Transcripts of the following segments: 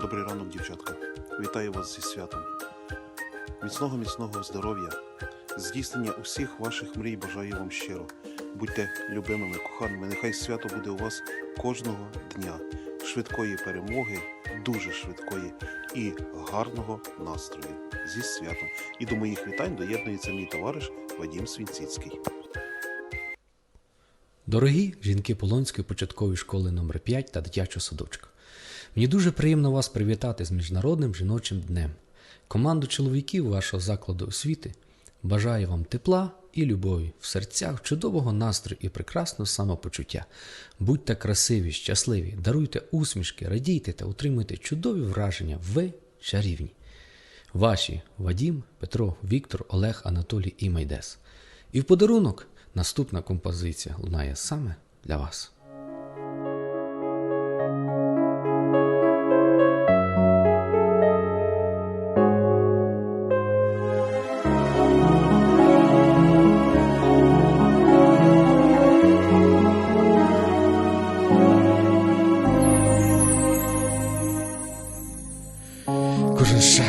Добрий ранок, дівчатка. Вітаю вас зі святом. Міцного, міцного здоров'я, здійснення усіх ваших мрій бажаю вам щиро. Будьте любимими, коханими. Нехай свято буде у вас кожного дня. Швидкої перемоги, дуже швидкої і гарного настрою. Зі святом. І до моїх вітань доєднується мій товариш Вадім Свінціцький. Дорогі жінки Полонської початкової школи номер 5 та дитячого садочка. Мені дуже приємно вас привітати з Міжнародним жіночим днем. Команду чоловіків вашого закладу освіти бажає вам тепла і любові в серцях, чудового настрою і прекрасного самопочуття. Будьте красиві, щасливі, даруйте усмішки, радійте та утримуйте чудові враження. Ви чарівні. Ваші Вадім, Петро, Віктор, Олег, Анатолій і Майдес. І в подарунок наступна композиція лунає саме для вас.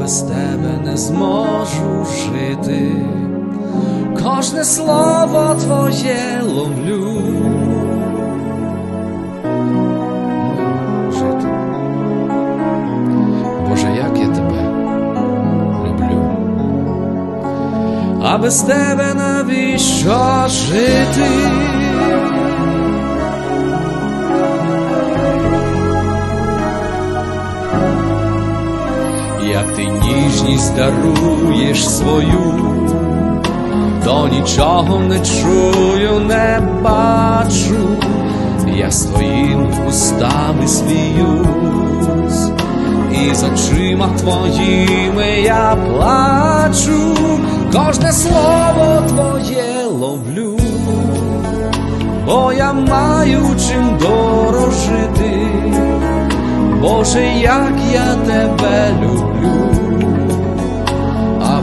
без тебе не зможу жити, кожне слово твоє ловлю. Жити. Боже, як я тебе люблю, а без тебе навіщо жити? Ти ніжність даруєш свою, то нічого не чую, не бачу, я з твоїми устами сміюсь, і з очима твоїми я плачу, кожне слово твоє ловлю, бо я маю чим дорожити. Боже, як я тебе люблю,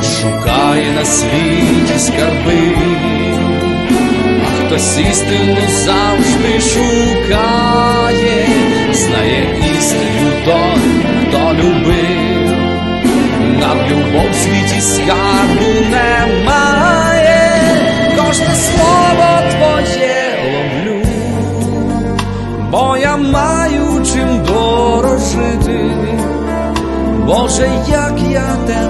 Хто шукає на світі скарби, а хтось істину завжди шукає, знає істину той, хто любив, нам любов в світі скарбу немає, кожне слово твоє ловлю, бо я маю чим дорожити. Боже, як я тебе